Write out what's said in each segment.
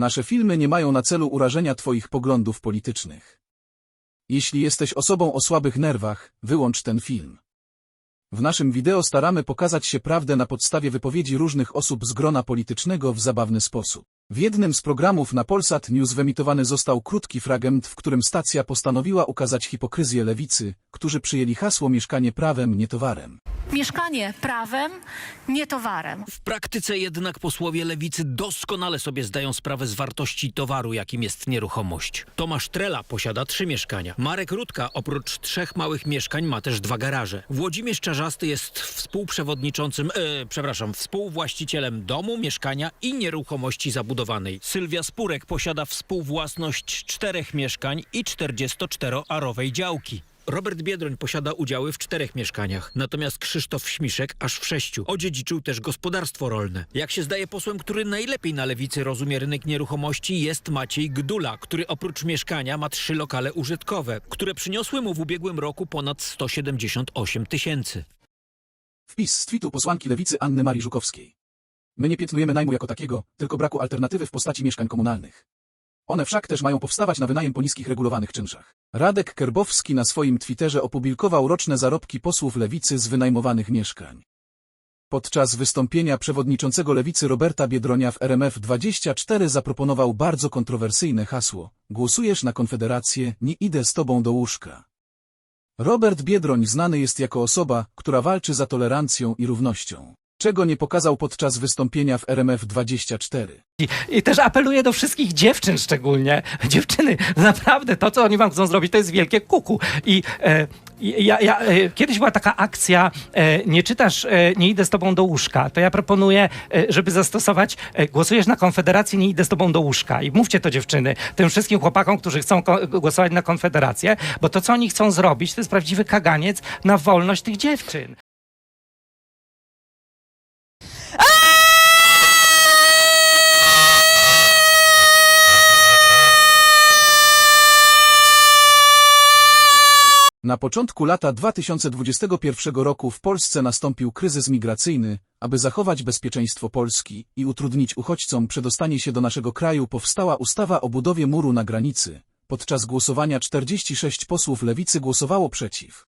Nasze filmy nie mają na celu urażenia Twoich poglądów politycznych. Jeśli jesteś osobą o słabych nerwach, wyłącz ten film. W naszym wideo staramy pokazać się prawdę na podstawie wypowiedzi różnych osób z grona politycznego w zabawny sposób. W jednym z programów na Polsat News wyemitowany został krótki fragment, w którym stacja postanowiła ukazać hipokryzję lewicy, którzy przyjęli hasło mieszkanie prawem, nie towarem. Mieszkanie prawem, nie towarem. W praktyce jednak posłowie lewicy doskonale sobie zdają sprawę z wartości towaru, jakim jest nieruchomość. Tomasz Trela posiada trzy mieszkania. Marek Rutka oprócz trzech małych mieszkań ma też dwa garaże. Włodzimierz Czarzasty jest współprzewodniczącym, e, przepraszam, współwłaścicielem domu, mieszkania i nieruchomości zabudowanej. Sylwia Spurek posiada współwłasność czterech mieszkań i 44-arowej działki. Robert Biedroń posiada udziały w czterech mieszkaniach, natomiast Krzysztof Śmiszek aż w sześciu. Odziedziczył też gospodarstwo rolne. Jak się zdaje posłem, który najlepiej na lewicy rozumie rynek nieruchomości jest Maciej Gdula, który oprócz mieszkania ma trzy lokale użytkowe, które przyniosły mu w ubiegłym roku ponad 178 tysięcy. Wpis z tweetu posłanki lewicy Anny Marii Żukowskiej. My nie piętnujemy najmu jako takiego, tylko braku alternatywy w postaci mieszkań komunalnych. One wszak też mają powstawać na wynajem po niskich regulowanych czynszach. Radek Kerbowski na swoim Twitterze opublikował roczne zarobki posłów lewicy z wynajmowanych mieszkań. Podczas wystąpienia przewodniczącego lewicy Roberta Biedronia w RMF24 zaproponował bardzo kontrowersyjne hasło Głosujesz na Konfederację, nie idę z tobą do łóżka. Robert Biedroń znany jest jako osoba, która walczy za tolerancją i równością. Czego nie pokazał podczas wystąpienia w RMF24. I też apeluję do wszystkich dziewczyn szczególnie. Dziewczyny, naprawdę to, co oni wam chcą zrobić, to jest wielkie kuku. I e, ja, ja, e, kiedyś była taka akcja, e, nie czytasz, e, nie idę z tobą do łóżka. To ja proponuję, e, żeby zastosować, e, głosujesz na Konfederację, nie idę z tobą do łóżka. I mówcie to dziewczyny, tym wszystkim chłopakom, którzy chcą głosować na Konfederację, bo to, co oni chcą zrobić, to jest prawdziwy kaganiec na wolność tych dziewczyn. Na początku lata 2021 roku w Polsce nastąpił kryzys migracyjny, aby zachować bezpieczeństwo Polski i utrudnić uchodźcom przedostanie się do naszego kraju powstała ustawa o budowie muru na granicy. Podczas głosowania 46 posłów lewicy głosowało przeciw.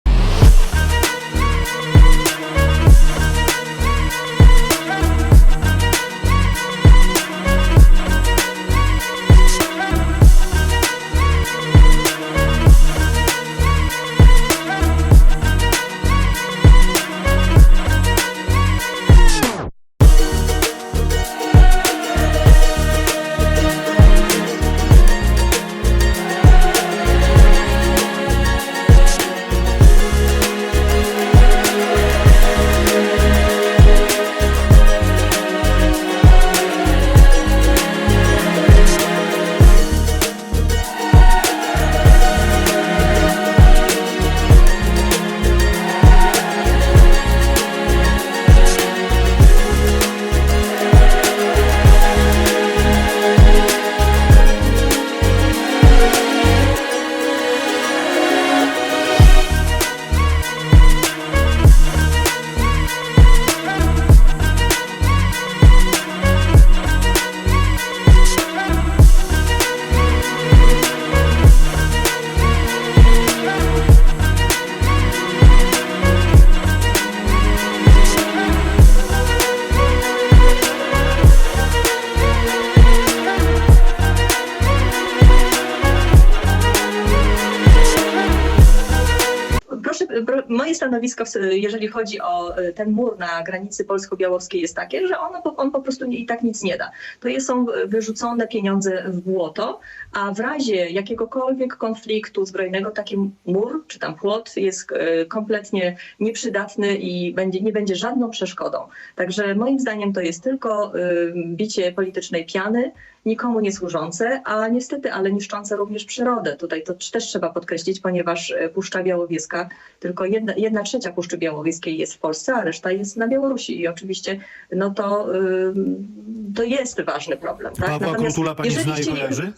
Stanowisko, jeżeli chodzi o e, ten mur na granicy polsko-białoruskiej jest takie, że po- on po prostu i tak nic nie da. To są wyrzucone pieniądze w błoto, a w razie jakiegokolwiek konfliktu zbrojnego taki mur czy tam płot jest e, kompletnie nieprzydatny i będzie, nie będzie żadną przeszkodą. Także moim zdaniem to jest tylko e, bicie politycznej piany, nikomu nie służące, a niestety, ale niszczące również przyrodę. Tutaj to też trzeba podkreślić, ponieważ e, Puszcza Białowieska, tylko jedna, jedna trzecia Puszczy Białowieskiej jest w Polsce, a reszta jest na Białorusi. I oczywiście no to, to jest ważny problem. Tak? Pawła Krutula pani zna i kojarzy?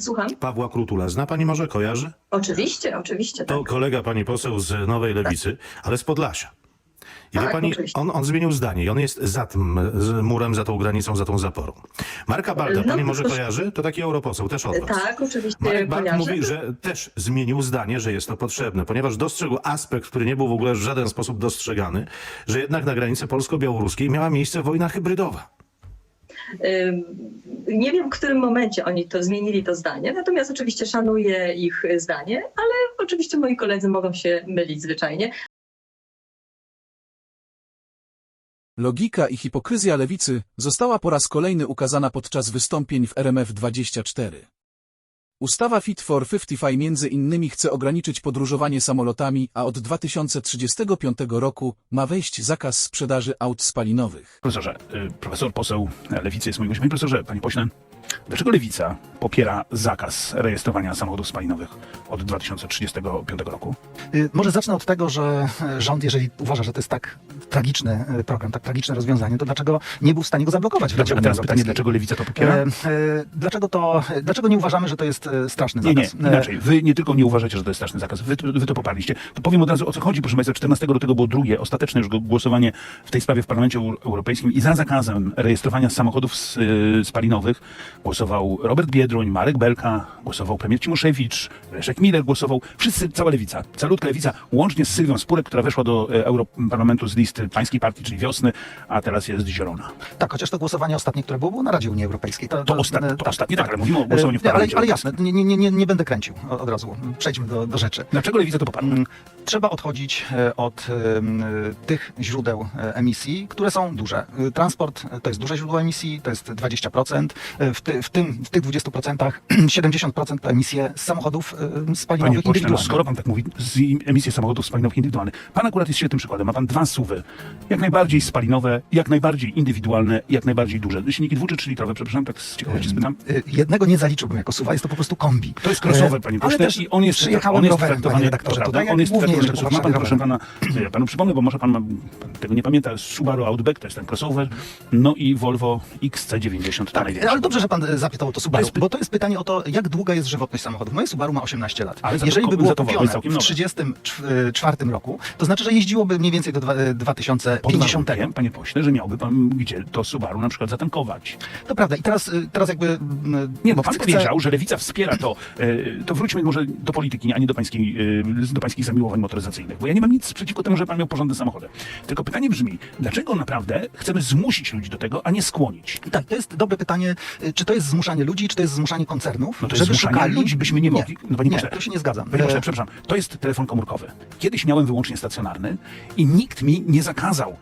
Słucham? Pawła Krutula zna pani może, kojarzy? Oczywiście, oczywiście. To Tak. kolega pani poseł z Nowej Lewicy, ale z Podlasia. I wie Tak, pani, oczywiście. on, on zmienił zdanie i on jest za tym z murem, za tą granicą, za tą zaporą. Marka Balda, No, pani może proszę. kojarzy? To taki europoseł, też od was. Tak, oczywiście Marek kojarzę. mówi, że też zmienił zdanie, że jest to potrzebne, ponieważ dostrzegł aspekt, który nie był w ogóle w żaden sposób dostrzegany, że jednak na granicy polsko-białoruskiej miała miejsce wojna hybrydowa. Nie wiem, w którym momencie oni to zmienili to zdanie, natomiast oczywiście szanuję ich zdanie, ale oczywiście moi koledzy mogą się mylić zwyczajnie. Logika i hipokryzja lewicy została po raz kolejny ukazana podczas wystąpień w RMF24. Ustawa Fit for 55 między innymi chce ograniczyć podróżowanie samolotami, a od 2035 roku ma wejść zakaz sprzedaży aut spalinowych. Profesorze, y, profesor poseł Lewicy jest moim gościem. Panie profesorze, panie pośle, dlaczego Lewica popiera zakaz rejestrowania samochodów spalinowych od 2035 roku? Y, Może zacznę od tego, że e, rząd, jeżeli uważa, że to jest tak tragiczny e, program, tak tragiczne rozwiązanie, to dlaczego nie był w stanie go zablokować w teraz pytanie, dlaczego Lewica to popiera? E, e, Dlaczego to, dlaczego nie uważamy, że to jest e, straszny Nie, nie, zakaz? E, inaczej. Wy nie tylko nie uważacie, że to jest straszny zakaz, wy, wy to poparliście. To powiem od razu o co chodzi, proszę Państwa. 14 lutego było drugie, ostateczne już głosowanie w tej sprawie w Parlamencie Eu- Europejskim i za zakazem rejestrowania samochodów spalinowych głosował Robert Biedroń, Marek Belka, głosował premier Cimoszewicz, Leszek Miller głosował, wszyscy, cała lewica, calutka lewica, łącznie z Sylwią Spurek, która weszła do Europarlamentu z listy pańskiej partii, czyli Wiosny, a teraz jest Zielona. Tak, chociaż to głosowanie ostatnie, które było, było na Radzie Unii Europejskiej. To ostatnie- e, to ostatnie, tak, ale mówimy o głosowaniu w E, ale, Parlamencie ale Europejskim. jasne, nie, nie, nie, nie będę kręcił od razu. Przejdźmy do, do rzeczy. Dlaczego lewica to poparła? Mm, Trzeba odchodzić e, od e, tych źródeł e, emisji, które są duże. E, Transport e, to jest duże źródło emisji, to jest 20%. E, W, ty, w, tym, w tych 20% 70% to emisje z samochodów e, Panie spalinowych pośle, no skoro pan tak mówi, z emisji samochodów spalinowych indywidualnych, pan akurat jest świetnym przykładem. Ma pan dwa suwy, jak najbardziej spalinowe, jak najbardziej indywidualne, jak najbardziej duże. Silniki dwu czy trzylitrowe, przepraszam, tak z ciekawości spytam. E, Jednego nie zaliczyłbym jako suwa, jest to po prostu kombi. To jest crossover, E, panie pośle, i on jest, on jest rowerem, traktowany, redaktorze, to on jest traktowany, po ma pan, proszę pana, ja panu przypomnę, bo może pan, ma, pan tego nie pamięta, Subaru Outback, to jest ten crossover, no i Volvo XC90, ta Tak, ale dobrze, że pan e, zapytał o to Subaru, To jest bo to jest pytanie o to, jak długa jest żywotność samochodu. Moje Subaru ma 18 lat. Ale Jeżeli by było kupione w nowe. 34 roku, to znaczy, że jeździłoby mniej więcej do dwa- e, Pod 2050. warunkiem, panie pośle, że miałby pan gdzie to Subaru na przykład zatankować. To prawda. I teraz, y, teraz jakby... mm, Nie, bo pan chcę- powiedział, że lewica wspiera to. e, To wróćmy może do polityki, a nie do, pańskiej, e, do pańskich zamiłowań motoryzacyjnych. Bo ja nie mam nic przeciwko temu, że pan miał porządne samochody. Tylko pytanie brzmi, dlaczego naprawdę chcemy zmusić ludzi do tego, a nie skłonić? Tak, to jest dobre pytanie, y, czy to jest zmuszanie ludzi, czy to jest zmuszanie koncernów, No to jest żeby zmuszanie szukali... ludzi, byśmy nie mogli- no panie nie, pośle, tu się nie zgadzam. Panie pośle, przepraszam, to jest telefon komórkowy. Kiedyś miałem wyłącznie stacjonarny i nikt mi nie zakazał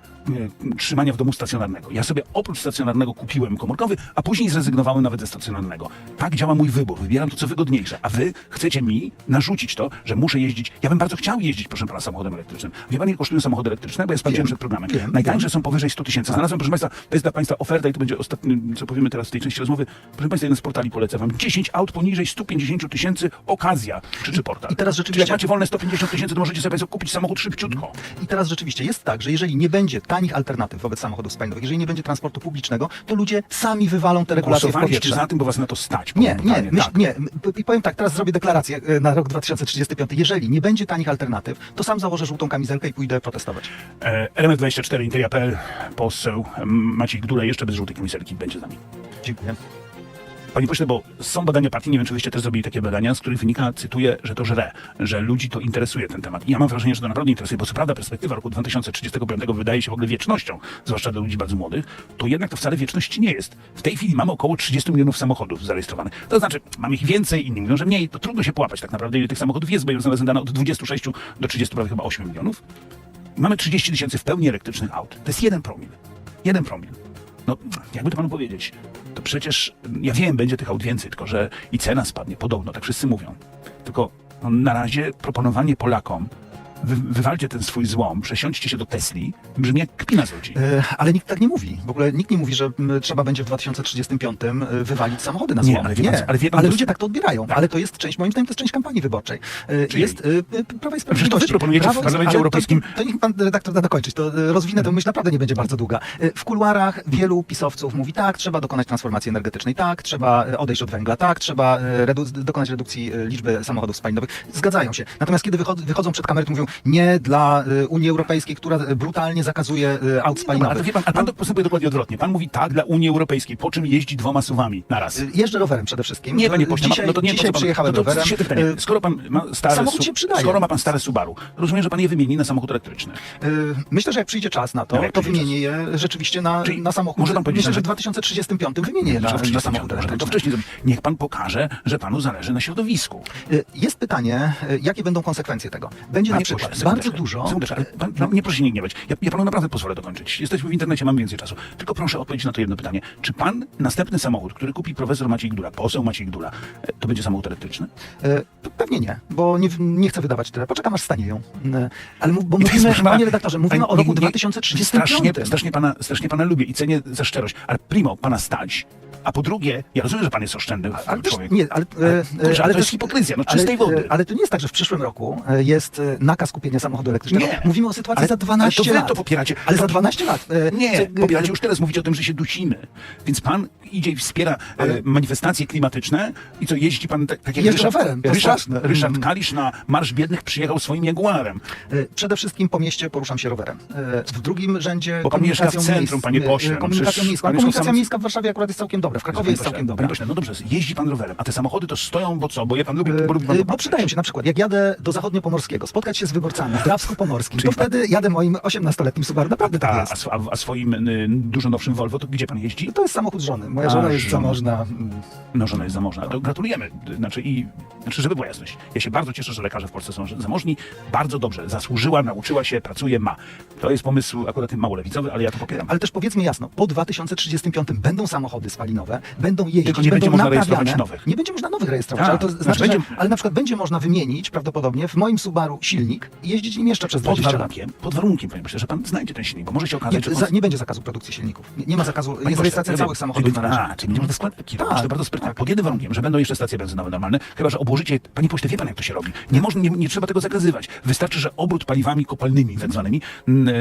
trzymania w domu stacjonarnego. Ja sobie oprócz stacjonarnego kupiłem komórkowy, a później zrezygnowałem nawet ze stacjonarnego. Tak działa mój wybór. Wybieram to, co wygodniejsze. A wy chcecie mi narzucić to, że muszę jeździć. Ja bym bardzo chciał jeździć, proszę pana, samochodem elektrycznym. Wie pan, ile kosztują samochody elektryczne? Bo ja sprawdziłem przed programem. wiem, Najtańsze wiem. są powyżej 100 tysięcy. Znalazłem, proszę państwa, to jest dla państwa oferta i to będzie ostatnie, co powiemy teraz w tej części rozmowy. Proszę państwa, jeden z portali polecę wam. 10 aut poniżej 150 tysięcy, okazja, krzyczy portal. I teraz Czyli rzeczywiście- jak macie wolne 150 tysięcy, to możecie sobie kupić samochód szybciutko. I teraz rzeczywiście jest tak, że jeżeli nie będzie tanich alternatyw wobec samochodów spalinowych, jeżeli nie będzie transportu publicznego, to ludzie sami wywalą te regulacje w powietrze. za tym, bo was na to stać. Nie, nie, myśl, tak. nie. p- Powiem tak, teraz zrobię deklarację e, na rok 2035. Jeżeli nie będzie tanich alternatyw, to sam założę żółtą kamizelkę i pójdę protestować. E, Element24, Interia.pl, poseł Maciej Gdula, jeszcze bez żółtej kamizelki, będzie z nami. Dziękuję. Panie pośle, bo są badania partii, nie wiem, czy wyście też zrobili takie badania, z których wynika, cytuję, że to żre, że ludzi to interesuje ten temat. I ja mam wrażenie, że to naprawdę interesuje, bo co prawda perspektywa roku 2035 wydaje się w ogóle wiecznością, zwłaszcza dla ludzi bardzo młodych, to jednak to wcale wieczność nie jest. W tej chwili mamy około 30 milionów samochodów zarejestrowanych. To znaczy, mamy ich więcej, inni mówią, że mniej, to trudno się połapać tak naprawdę, ile tych samochodów jest, bo znalazłem dane od 26 do 30, prawie chyba 8 milionów. Mamy 30 tysięcy w pełni elektrycznych aut. To jest jeden promil. Jeden promil. No, jakby to panu powiedzieć, to przecież, ja wiem, będzie tych aut więcej, tylko że i cena spadnie, podobno, tak wszyscy mówią. Tylko no, na razie proponowanie Polakom, wy, wywalcie ten swój złom, przesiądźcie się do Tesli, brzmi jak kpina z ludzi. E, Ale nikt tak nie mówi. W ogóle nikt nie mówi, że m, trzeba będzie w 2035 e, wywalić samochody na Nie, złom. ale wie pan co, ale wie pan, ale ludzie tak to odbierają. Tak. Ale to jest część, moim zdaniem, to jest część kampanii wyborczej. E, Czyli? Jest e, Prawa i Przecież to Sprawiedliwości. proponujecie w Prawo i- Parlamencie to- Europejskim- To, to niech pan redaktor da dokończyć. To e, rozwinę tę myśl, naprawdę nie będzie bardzo długa. E, W kuluarach wielu pisowców mówi tak, trzeba dokonać transformacji energetycznej, tak, trzeba e, odejść od węgla, tak, trzeba redu- dokonać redukcji liczby samochodów spalinowych. Zgadzają się. Natomiast kiedy wychod- wychodzą przed kamerę, mówią, nie dla y, Unii Europejskiej, która brutalnie zakazuje y, aut Ale, spalinowych. wie pan, ale pan postępuje dokładnie odwrotnie. Pan mówi tak dla Unii Europejskiej, po czym jeździ dwoma suwami naraz. Y, Jeżdżę rowerem przede wszystkim. Nie, panie pośle, dzisiaj, no to nie, dzisiaj co pan, przyjechałem no to rowerem. pytanie, Y, skoro pan ma stare, samochód się przydaje. skoro ma pan stare Subaru, rozumiem, że pan je wymieni na samochód elektryczny. y, Myślę, że jak przyjdzie czas na to, No, to wymienię je rzeczywiście na, Czyli na samochód. może pan powiedzieć, Myślę, że- w 2035 wymienię je na, na 35 samochód elektryczny. Niech pan pokaże, że panu zależy na środowisku. Y, Jest pytanie, y, jakie będą konsekwencje tego. Będzie na przykład pośle, bardzo sekundeczkę, dużo... sekundeczkę, ale pan, pan, nie proszę się nie gniewać. Ja, ja panu naprawdę pozwolę dokończyć. Jesteśmy w internecie, mamy więcej czasu. Tylko proszę odpowiedzieć na to jedno pytanie. Czy pan następny samochód, który kupi profesor Maciej Gdula, poseł Maciej Gdula, e, to będzie samochód elektryczny? E, Pewnie nie, bo nie, nie chcę wydawać tyle. Poczekam aż stanieją. E, Ale mów- bo to jest, mówimy, proszę pana, panie redaktorze, mówimy o roku nie- nie- 2035. Strasznie, strasznie, pana, strasznie pana lubię i cenię za szczerość, ale primo, pana stać. A po drugie, ja rozumiem, że pan jest oszczędny Ale też, człowiek. nie, ale, Ale, e, kurczę, ale to jest hipokryzja, no ale, czystej wody. e, Ale to nie jest tak, że w przyszłym roku e, jest e, nakaz kupienia samochodu elektrycznego. Nie. Mówimy o sytuacji Ale- za 12 ale to wy lat. to popieracie. Ale za To- 12 lat. e, Nie, popieracie już teraz mówicie o tym, że się dusimy. Więc pan idzie i wspiera e, manifestacje klimatyczne i co, jeździ pan tak, tak jak Jeżdżę Ryszard, rowerem, to Ryszard, straszne. Ryszard Mm. Kalisz na Marsz Biednych przyjechał swoim Jaguarem. E, Przede wszystkim po mieście poruszam się rowerem. E, W drugim rzędzie Bo pan mieszka w komunikacją centrum, panie e, pośle, no Komunikacją przecież miejską. pan A jest Komunikacja sam- miejska w Warszawie akurat jest całkiem dobra. W Krakowie jest całkiem dobra. Pośle, no dobrze, jeździ pan rowerem, a te samochody to stoją, bo co? Bo je pan lubi, E, bo lubi pan e, Bo popatrzeć. przydają się na przykład, jak jadę do zachodniopomorskiego, spotkać się z wyborcami w Drawsku-Pomorskim, to wtedy jadę moim 18-letnim Subaru. Naprawdę tak A, jest. a, a swoim y, dużo nowszym Volvo, to gdzie pan jeździ? To jest samochód żony. Moja żona jest zamożna. No, żona jest zamożna. To gratulujemy. Znaczy, i, znaczy, żeby była jasność. Ja się bardzo cieszę, że lekarze w Polsce są zamożni. Bardzo dobrze. Zasłużyła, nauczyła się, pracuje, ma. To jest pomysł akurat mało lewicowy, ale ja to popieram. Ale też powiedzmy jasno, po 2035 będą samochody spalinowe, będą jeździć, Tylko nie będą będzie można naprawiane. rejestrować nowych. Nie będzie można nowych rejestrować, Tak, ale to znaczy znaczy, będzie- że, ale na przykład będzie można wymienić prawdopodobnie w moim Subaru silnik i jeździć nim jeszcze przez Pod 20 lat. warunkiem, pod warunkiem, panie pośle, że pan znajdzie ten silnik, bo może się Nie, okazać, że... za, nie będzie zakazu produkcji silników. Nie, nie ma zakazu, Panie jest rejestracja ja całych samochodów na razie. A, czyli będziemy te składki robić, Tak, to bardzo sprytnie. tak. Pod jednym warunkiem, że będą jeszcze stacje benzynowe normalne, chyba, że obłożycie, panie pośle, wie pan jak to się robi. Nie, można, nie, nie trzeba tego zakazywać. Wystarczy, że obrót paliwami kopalnymi, tak zwanymi,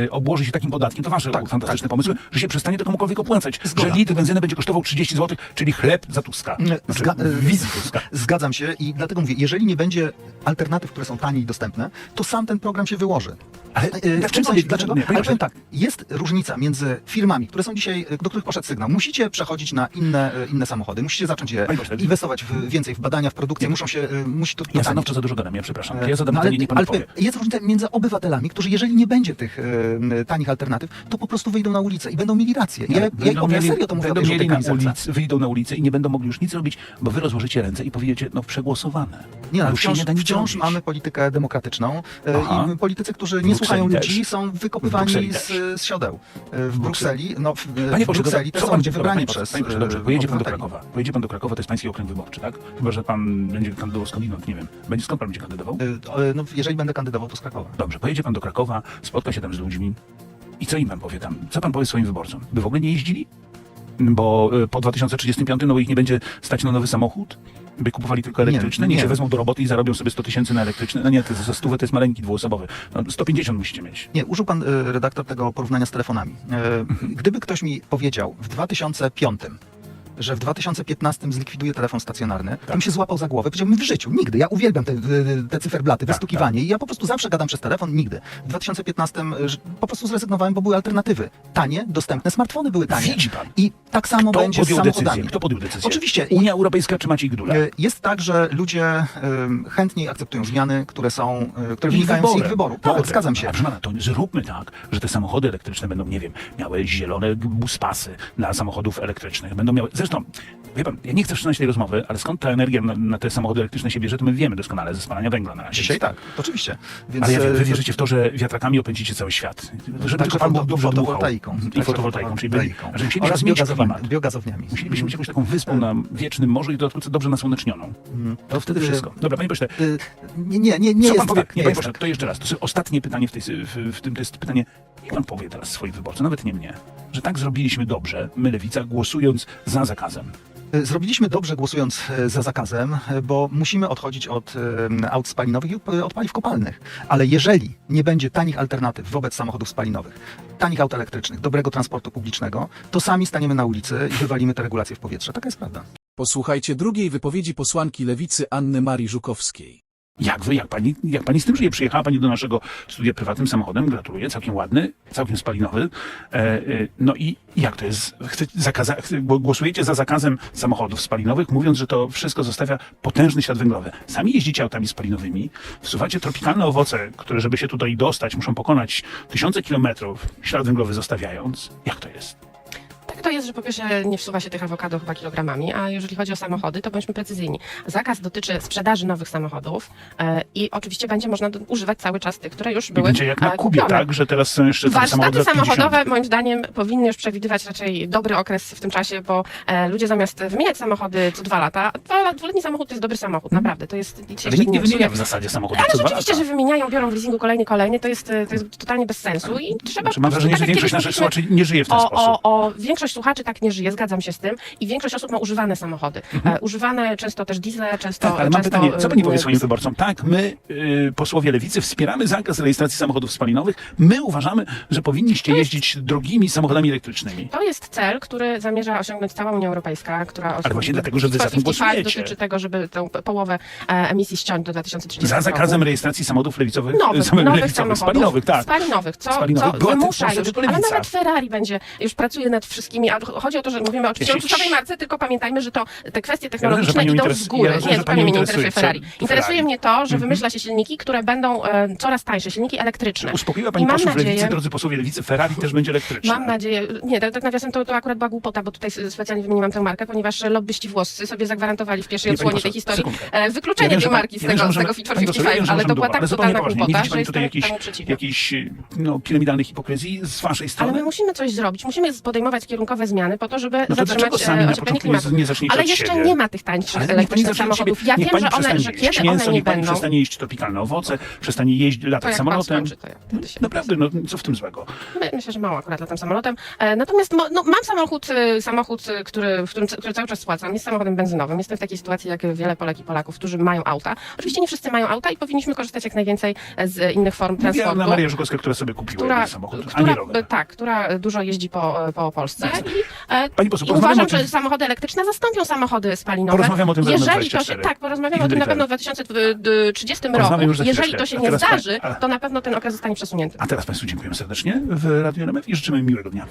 e, obłoży się takim podatkiem, to wasze Tak, fantastyczne pomysły, że się przestanie to komukolwiek opłacać. Zgoda. Że litr benzyny będzie kosztował 30 zł, czyli chleb za Tuska. Znaczy, Zga- wizji Tuska. Zgadzam się i dlatego mówię, jeżeli nie będzie alternatyw, które są tanie i dostępne, to sam ten program się wyłoży. Ale E, w w czym sensie? Dlaczego? nie, Ale powiem tak, jest różnica między firmami, które są dzisiaj, e, do których poszedł sygnał. Musicie przechodzić na inne, e, inne samochody, musicie zacząć je inwestować w, więcej w badania, w produkcję, muszą się, e, musi to, Ja stanowczo za dużo gadam, ja przepraszam. E, ja zadam no, ale, pytanie, pan ale powie. jest różnica między obywatelami, którzy jeżeli nie będzie tych e, tanich alternatyw, to po prostu wyjdą na ulicę i będą mieli rację. Ja, ja, ja, ja mieli- serio to mówię o będą mieli na ulicy, wyjdą na ulicę i nie będą mogli już nic robić, bo wy rozłożycie ręce i powiecie, no przegłosowane. Nie, A już się wciąż, nie wciąż mamy politykę demokratyczną e, Aha. i politycy, którzy nie słuchają też. ludzi, są wykopywani z, też. z siodeł. E, W Brukseli, no w, Panie w Brukseli to, te co są ludzie wybrani przez panie pośle, dobrze, e, pojedzie pan do. Krakowa. Pojedzie pan do Krakowa, to jest pański okręg wyborczy, tak? Chyba, że pan będzie kandydował skądinąd, nie wiem. Będzie, skąd pan będzie kandydował? E, e, No, jeżeli będę kandydował, to z Krakowa. Dobrze, pojedzie pan do Krakowa, spotka się tam z ludźmi i co im pan powie tam? Co pan powie swoim wyborcom? By w ogóle nie jeździli? Bo y, po 2035 no, bo ich nie będzie stać na nowy samochód? By kupowali tylko elektryczne? Niech nie. się wezmą do roboty i zarobią sobie 100 tysięcy na elektryczne. No nie, to za stówę to jest maleńki dwuosobowy. No, 150 musicie mieć. Nie, użył pan e, redaktor tego porównania z telefonami. E, Gdyby ktoś mi powiedział w 2005, że w 2015 zlikwiduje telefon stacjonarny, to bym się złapał za głowę. Powiedziałbym w życiu, nigdy. Ja uwielbiam te, te cyferblaty, Tak, wystukiwanie i ja po prostu zawsze gadam przez telefon, nigdy. W 2015 e, że- po prostu zrezygnowałem, bo były alternatywy. Tanie, dostępne, smartfony były tanie. Widzi pan. I tak samo Kto będzie z samochodami. decyzję? Kto podjął decyzję? Oczywiście. Unia Europejska czy Maciej Gdula? E, Jest tak, że ludzie chętniej akceptują zmiany, które są, e, które wynikają z ich wyboru. Tak, Dobrze. zgadzam się. A proszę pana, to zróbmy tak, że te samochody elektryczne będą, nie wiem, miały zielone buspasy dla samochodów elektrycznych. Będą miały. Zresztą, wie pan, ja nie chcę wszczynać tej rozmowy, ale skąd ta energia na, na te samochody elektryczne się bierze, to my wiemy doskonale ze spalania węgla na razie. Dzisiaj tak, oczywiście. Więc, Ale ja wiem, e, wy wierzycie w to, że wiatrakami opędzicie cały świat. Żeby Także tylko pan był dobrze fotowoltaiką. I Także fotowoltaiką, czyli byli, że musielibyśmy zmienić biogazowniami. klimat. biogazowniami. Musielibyśmy mieć jakąś taką wyspą na wiecznym morzu i dodatkowo dobrze nasłonecznioną. To wtedy E, wszystko. Dobra, panie pośle, Y, Nie, nie, nie, nie co jest pan powie? tak. Nie, Nie panie pośle, tak. to jeszcze raz. To jest ostatnie pytanie w, tej, w tym, to jest pytanie, niech pan powie teraz swoim wyborcom, nawet nie mnie, że tak zrobiliśmy dobrze, my lewica, głosując za zakazem. Y, Zrobiliśmy dobrze głosując e, za zakazem, e, bo musimy odchodzić od e, aut spalinowych i od- od paliw kopalnych. Ale jeżeli nie będzie tanich alternatyw wobec samochodów spalinowych, tanich aut elektrycznych, dobrego transportu publicznego, to sami staniemy na ulicy i wywalimy te regulacje w powietrze. Taka jest prawda. Posłuchajcie drugiej wypowiedzi posłanki lewicy Anny Marii Żukowskiej. Jak jak pani, jak pani z tym żyje? Przyjechała pani do naszego studia prywatnym samochodem, gratuluję, całkiem ładny, całkiem spalinowy. E, e, no i jak to jest? Chce, zakaza, chce, głosujecie za zakazem samochodów spalinowych, mówiąc, że to wszystko zostawia potężny ślad węglowy. Sami jeździcie autami spalinowymi, wsuwacie tropikalne owoce, które, żeby się tutaj dostać, muszą pokonać tysiące kilometrów, ślad węglowy zostawiając. Jak to jest? Tak to jest, że po pierwsze nie wsuwa się tych awokado chyba kilogramami, a jeżeli chodzi o samochody, to bądźmy precyzyjni. Zakaz dotyczy sprzedaży nowych samochodów e, i oczywiście będzie można do, używać cały czas tych, które już były będzie jak na e, Kubie, kupione. tak? Że teraz są jeszcze tam samochody Warsztaty lat 50. samochodowe moim zdaniem powinny już przewidywać raczej dobry okres w tym czasie, bo e, ludzie zamiast wymieniać samochody co dwa lata, dwa, lat- dwuletni samochód to jest dobry samochód, naprawdę. To jest się Ale nikt nie wymienia w zasadzie samochodów Ale co dwa rzeczywiście, lata. że wymieniają, biorą w leasingu kolejny, kolejny, to jest, e, to jest totalnie bez sensu i trzeba Znaczy, mam wrażenie, tak że jak większość kiedyś naszych mówiliśmy, słuchaczy nie żyje w ten o, sposób. O, o, większość słuchaczy tak nie żyje, zgadzam się z tym. I większość osób ma używane samochody. E, używane często też diesle, często. Tak, ale mam często, pytanie, co pani e, powie swoim e, wyborcom? Tak, my, posłowie lewicy, wspieramy zakaz rejestracji samochodów spalinowych. My uważamy, że powinniście jeździć drogimi samochodami elektrycznymi. To jest cel, który zamierza osiągnąć cała Unia Europejska, która Ale właśnie dlatego, że wy za tym 55 głosujecie. dotyczy tego, żeby tę połowę emisji ściąć do 2030 Za roku. zakazem rejestracji samochodów lewicowych, Nowych, samochodów nowych lewicowych, spalinowych, tak. spalinowych, co, Spalinowych. co wymusza już, ale nawet Ferrari będzie, już pracuje nad wszystkimi, a chodzi o to, że mówimy o oczywiście o luksusowej marce, tylko pamiętajmy, że to te kwestie technologiczne panią idą z góry. ja rozumiem, nie, zupełnie mnie nie interesuje Ferrari. Interesuje Ferrari. mnie to, że Mhm. wymyśla się silniki, które będą e, coraz tańsze, silniki elektryczne. Uspokoiła pani posłów nadzieję- lewicy, drodzy posłowie lewicy, Ferrari też będzie elektryczne. Mam nadzieję, nie, tak, tak nawiasem to, to akurat była głupota, bo tutaj specjalnie wymieniłam tę markę, ponieważ lobbyści włoscy sobie zagwarantowali w pierwszej odsłonie tej historii e, Ja wykluczenie wiem, tej marki z ja tego, z możemy- tego Fit for ja wiem, 55, że ale to była tak ale totalna głupota, że jestem jakiejś, temu przeciwna. jakiejś no, piramidalnej hipokryzji z waszej Ale strony? my musimy coś zrobić, musimy podejmować kierunkowe zmiany po to, żeby No to zatrzymać sami e, na ocieplenie początku nie, nie Ale jeszcze siebie? nie ma tych tańszych elektrycznych samochodów. Ja wiem, że one, że kiedy mięso, one nie pani będą, przestanie jeść tropikalne owoce, przestanie jeść, latać samolotem. skończy, ja się Naprawdę, no co w tym złego? My, myślę, że mało akurat latam samolotem. E, natomiast no, mam samochód, e, samochód e, który, w którym, który cały czas spłacam. Jest samochodem benzynowym. Jestem w takiej sytuacji jak wiele Polek i Polaków, którzy mają auta. Oczywiście nie wszyscy mają auta i powinniśmy korzystać jak najwięcej z innych form Mówiła transportu. Anna Maria Żukowska, która sobie kupiła która, samochód, a nie która, tak, która dużo jeździ po, po Polsce. I, e, Pani poseł, i porozmawiamy uważam, o tym- że samochody elektryczne zastąpią samochody spalinowe. Porozmawiamy o tym w Jeżeli to się, 24. tak, porozmawiamy o tym na pewno w 2030 Porozmawiamy roku. już za Jeżeli to się nie teraz zdarzy, a- to na pewno ten okres zostanie przesunięty. A teraz Państwu dziękujemy serdecznie w Radiu RMF i życzymy miłego dnia.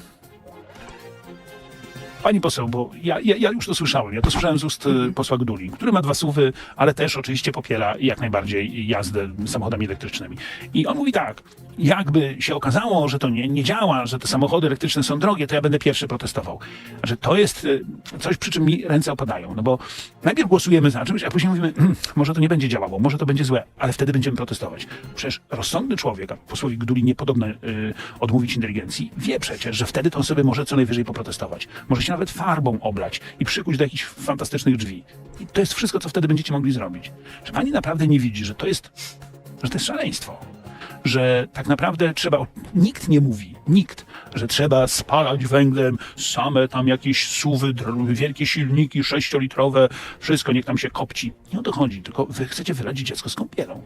Pani poseł, bo ja, ja, ja już to słyszałem. Ja to słyszałem z ust e, posła Gduli, który ma dwa słowy, ale też oczywiście popiera jak najbardziej jazdę samochodami elektrycznymi. I on mówi tak, jakby się okazało, że to nie, nie działa, że te samochody elektryczne są drogie, to ja będę pierwszy protestował. Że to jest e, coś, przy czym mi ręce opadają. No bo najpierw głosujemy za czymś, a później mówimy, "Hmm, może to nie będzie działało, może to będzie złe, ale wtedy będziemy protestować. Przecież rozsądny człowiek, a posłowi Gduli niepodobno y, odmówić inteligencji, wie przecież, że wtedy to on sobie może co najwyżej poprotestować. Może się nawet farbą oblać i przykuć do jakichś fantastycznych drzwi. I to jest wszystko, co wtedy będziecie mogli zrobić. Czy pani naprawdę nie widzi, że to jest, że to jest szaleństwo? Że tak naprawdę trzeba, nikt nie mówi, nikt, że trzeba spalać węglem same tam jakieś suwy, wielkie silniki sześciolitrowe, wszystko niech tam się kopci. Nie o to chodzi, tylko wy chcecie wyradzić dziecko z kąpielą.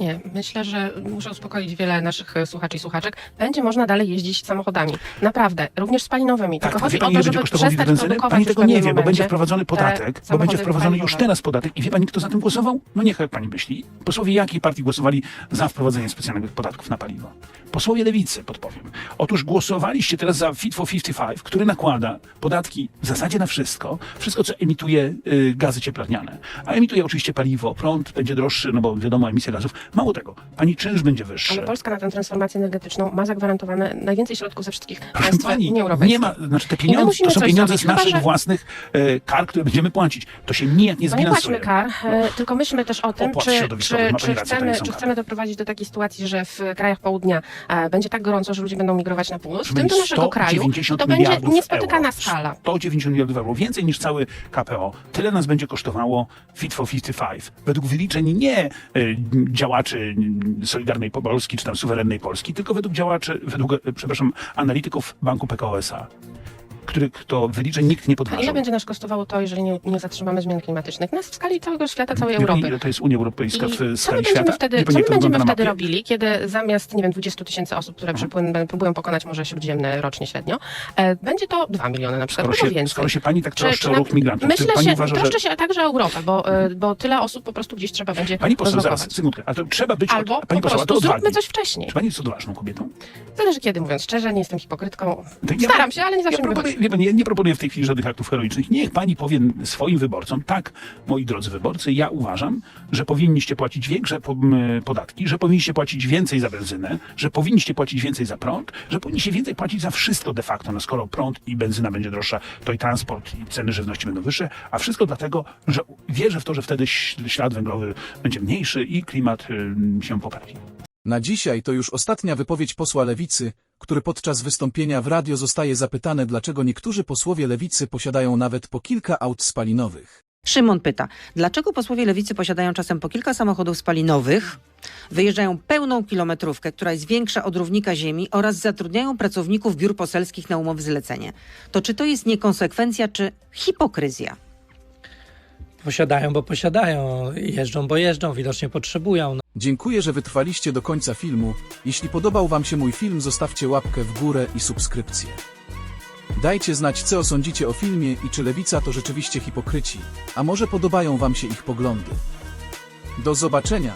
Nie, myślę, że muszę uspokoić wiele naszych e, słuchaczy i słuchaczek. Będzie można dalej jeździć samochodami. Naprawdę, również spalinowymi. Tak, Tylko chodzi pani, o to, żeby przestać Pani tego nie wie, bo będzie wprowadzony te podatek, bo będzie wprowadzony już teraz podatek. I wie pani, kto za tym głosował? No niech jak pani myśli. Posłowie jakiej partii głosowali za wprowadzeniem specjalnych podatków na paliwo? Posłowie lewicy, podpowiem. Otóż głosowaliście teraz za Fit for 55, który nakłada podatki w zasadzie na wszystko, wszystko co emituje y, gazy cieplarniane. A emituje oczywiście paliwo, prąd będzie droższy, no bo wiadomo, emisja gazów. Mało tego, pani czynsz będzie wyższy. Ale Polska na tę transformację energetyczną ma zagwarantowane najwięcej środków ze wszystkich Proszę państw pani, Unii Europejskiej. nie ma, znaczy te pieniądze, to są pieniądze zrobić, z naszych chyba, własnych e, kar, które będziemy płacić. To się nijak nie No nie zbilansuje. płaćmy kar, e, tylko myślmy też o tym, Opłat czy, czy, czy, rację, chcemy, czy chcemy doprowadzić do takiej sytuacji, że w krajach południa e, będzie tak gorąco, że ludzie będą migrować na północ, w tym do naszego kraju, 190 to będzie niespotykana euro. skala. 190 miliardów euro, więcej niż cały KPO. Tyle nas będzie kosztowało Fit for 55. Według wyliczeń nie y, działaczy Solidarnej Polski czy tam suwerennej Polski, tylko według działaczy, według, y, przepraszam, analityków Banku PKO SA. Których to wyliczeń nikt nie A ile będzie nas kosztowało to, jeżeli nie, nie zatrzymamy zmian klimatycznych? Nas w skali całego świata, całej Europy. ile to jest Unia Europejska I w co my skali będziemy świata? wtedy, co my będziemy wtedy robili, kiedy zamiast, nie wiem, 20 tysięcy osób, które próbują pokonać Morze Śródziemne rocznie średnio, e, będzie to 2 miliony na przykład, Skoro się, więcej. skoro się pani tak Czy- troszczy czy o ruch migrantów, Myślę pani się, uważa, że... troszczę się także o Europę, bo, e, bo tyle osób po prostu gdzieś trzeba będzie Pani poseł, zaraz, sekundkę, a to trzeba być... Albo pani po poseł, prostu zróbmy odwagi. coś wcześniej. Czy pani jest odważną kobietą? Zależy kiedy, mówiąc szczerze, nie jestem hipokrytką. Ja- Staram się, ale nie zawsze ja. Wie ja nie proponuję w tej chwili żadnych aktów heroicznych. Niech pani powie swoim wyborcom, tak, moi drodzy wyborcy, ja uważam, że powinniście płacić większe podatki, że powinniście płacić więcej za benzynę, że powinniście płacić więcej za prąd, że powinniście więcej płacić za wszystko de facto. No skoro prąd i benzyna będzie droższa, to i transport i ceny żywności będą wyższe, a wszystko dlatego, że wierzę w to, że wtedy ślad węglowy będzie mniejszy i klimat y, się poprawi. Na dzisiaj to już ostatnia wypowiedź posła Lewicy, który podczas wystąpienia w radio zostaje zapytany, dlaczego niektórzy posłowie Lewicy posiadają nawet po kilka aut spalinowych. Szymon pyta, dlaczego posłowie lewicy posiadają czasem po kilka samochodów spalinowych, wyjeżdżają pełną kilometrówkę, która jest większa od równika ziemi oraz zatrudniają pracowników biur poselskich na umowy zlecenie? To czy to jest niekonsekwencja, czy hipokryzja? Posiadają, bo posiadają, jeżdżą, bo jeżdżą, widocznie potrzebują. Dziękuję, że wytrwaliście do końca filmu. Jeśli podobał Wam się mój film, zostawcie łapkę w górę i subskrypcję. Dajcie znać, co sądzicie o filmie i czy lewica to rzeczywiście hipokryci, a może podobają Wam się ich poglądy. Do zobaczenia!